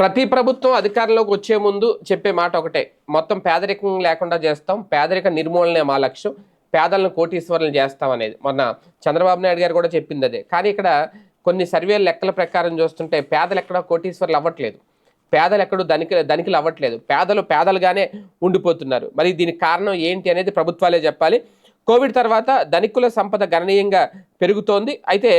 ప్రతి ప్రభుత్వం అధికారంలోకి వచ్చే ముందు చెప్పే మాట ఒకటే. మొత్తం పేదరికం లేకుండా చేస్తాం. పేదరిక నిర్మూలనే మా లక్ష్యం. పేదలను కోటీశ్వరులు చేస్తాం అనేది. మొన్న చంద్రబాబు నాయుడు గారు కూడా చెప్పింది అదే. కానీ ఇక్కడ కొన్ని సర్వే లెక్కల ప్రకారం చూస్తుంటే పేదలు ఎక్కడ కోటీశ్వరులు అవ్వట్లేదు. పేదలు ఎక్కడో ధనిక ధనికులు అవ్వట్లేదు. పేదలు పేదలుగానే ఉండిపోతున్నారు. మరి దీనికి కారణం ఏంటి అనేది ప్రభుత్వాలే చెప్పాలి. కోవిడ్ తర్వాత ధనికుల సంపద గణనీయంగా పెరుగుతోంది. అయితే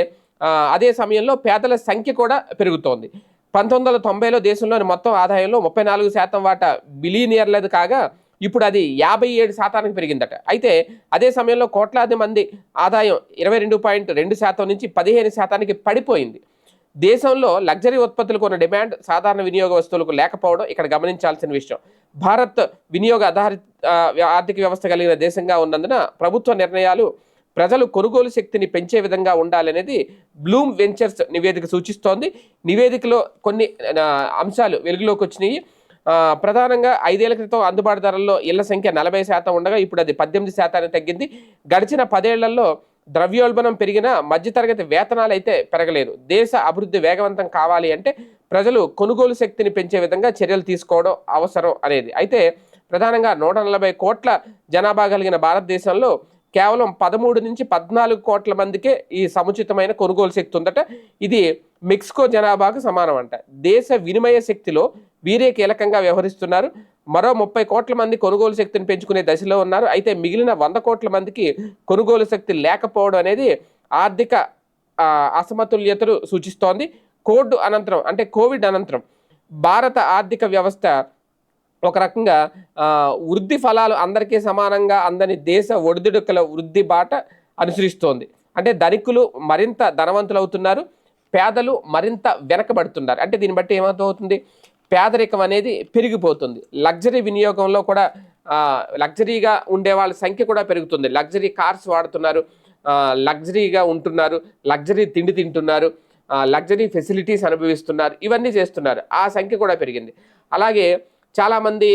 అదే సమయంలో పేదల సంఖ్య కూడా పెరుగుతోంది. పంతొమ్మిది వందల తొంభైలో దేశంలోని మొత్తం ఆదాయంలో ముప్పై నాలుగు శాతం వాటా బిలీనియర్లది కాగా ఇప్పుడు అది యాభై ఏడు శాతానికి పెరిగిందట. అయితే అదే సమయంలో కోట్లాది మంది ఆదాయం ఇరవై రెండు పాయింట్ రెండు శాతం నుంచి పదిహేను శాతానికి పడిపోయింది. దేశంలో లగ్జరీ ఉత్పత్తులకు ఉన్న డిమాండ్ సాధారణ వినియోగ వస్తువులకు లేకపోవడం ఇక్కడ గమనించాల్సిన విషయం. భారత్ వినియోగ ఆధారిత ఆర్థిక వ్యవస్థ కలిగిన దేశంగా ఉన్నందున ప్రభుత్వ నిర్ణయాలు ప్రజలు కొనుగోలు శక్తిని పెంచే విధంగా ఉండాలనేది బ్లూమ్ వెంచర్స్ నివేదిక సూచిస్తోంది. నివేదికలో కొన్ని అంశాలు వెలుగులోకి వచ్చినాయి. ప్రధానంగా ఐదేళ్ళ క్రితం అందుబాటు ధరల్లో ఇళ్ళ సంఖ్య నలభై శాతం ఉండగా ఇప్పుడు అది పద్దెనిమిది శాతానికి తగ్గింది. గడిచిన పదేళ్ళలో ద్రవ్యోల్బణం పెరిగిన మధ్యతరగతి వేతనాలు అయితే పెరగలేదు. దేశ అభివృద్ధి వేగవంతం కావాలి అంటే ప్రజలు కొనుగోలు శక్తిని పెంచే విధంగా చర్యలు తీసుకోవడం అవసరం అనేది. అయితే ప్రధానంగా నూట నలభై కోట్ల జనాభా కలిగిన భారతదేశంలో కేవలం పదమూడు నుంచి పద్నాలుగు కోట్ల మందికే ఈ సముచితమైన కొనుగోలు శక్తి ఉందట. ఇది మెక్సికో జనాభాకు సమానం అంట. దేశ వినిమయ శక్తిలో వీరే కీలకంగా వ్యవహరిస్తున్నారు. మరో ముప్పై కోట్ల మంది కొనుగోలు శక్తిని పెంచుకునే దశలో ఉన్నారు. అయితే మిగిలిన వంద కోట్ల మందికి కొనుగోలు శక్తి లేకపోవడం అనేది ఆర్థిక అసమతుల్యతను సూచిస్తోంది. కోడ్ అనంతరం అంటే కోవిడ్ అనంతరం భారత ఆర్థిక వ్యవస్థ ఒక రకంగా వృద్ధి ఫలాలు అందరికీ సమానంగా అందని దేశ ఒడిదుడుకుల వృద్ధి బాట అనుసరిస్తోంది. అంటే ధనికులు మరింత ధనవంతులు అవుతున్నారు పేదలు మరింత వెనకబడుతున్నారు. అంటే దీన్ని బట్టి ఏమవుతుంది పేదరికం అనేది పెరిగిపోతుంది. లగ్జరీ వినియోగంలో కూడా లగ్జరీగా ఉండే వాళ్ళ సంఖ్య కూడా పెరుగుతుంది. లగ్జరీ కార్స్ వాడుతున్నారు లగ్జరీగా ఉంటున్నారు లగ్జరీ తిండి తింటున్నారు లగ్జరీ ఫెసిలిటీస్ అనుభవిస్తున్నారు ఇవన్నీ చేస్తున్నారు. ఆ సంఖ్య కూడా పెరిగింది. అలాగే చాలామంది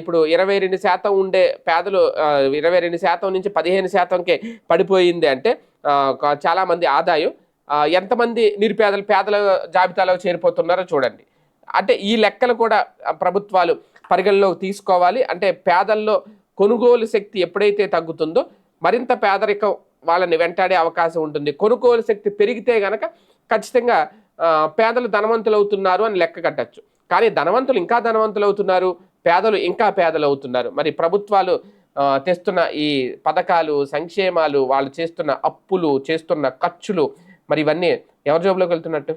ఇప్పుడు ఇరవై రెండు శాతం ఉండే పేదలు ఇరవై రెండు శాతం నుంచి పదిహేను శాతంకే పడిపోయింది అంటే చాలామంది ఆదాయం. ఎంతమంది నిరుపేదలు పేదల జాబితాలో చేరిపోతున్నారో చూడండి. అంటే ఈ లెక్కలు కూడా ప్రభుత్వాలు పరిగణలోకి తీసుకోవాలి. అంటే పేదల్లో కొనుగోలు శక్తి ఎప్పుడైతే తగ్గుతుందో మరింత పేదరికం వాళ్ళని వెంటాడే అవకాశం ఉంటుంది. కొనుగోలు శక్తి పెరిగితే గనక ఖచ్చితంగా పేదలు ధనవంతులు అవుతున్నారు అని లెక్క కట్టచ్చు. కానీ ధనవంతులు ఇంకా ధనవంతులు అవుతున్నారు పేదలు ఇంకా పేదలు అవుతున్నారు మరి ప్రభుత్వాలు తెస్తున్న ఈ పథకాలు సంక్షేమాలు వాళ్ళు చేస్తున్న అప్పులు చేస్తున్న ఖర్చులు మరి ఇవన్నీ ఎవరి జోబులోకి వెళ్తున్నట్టు?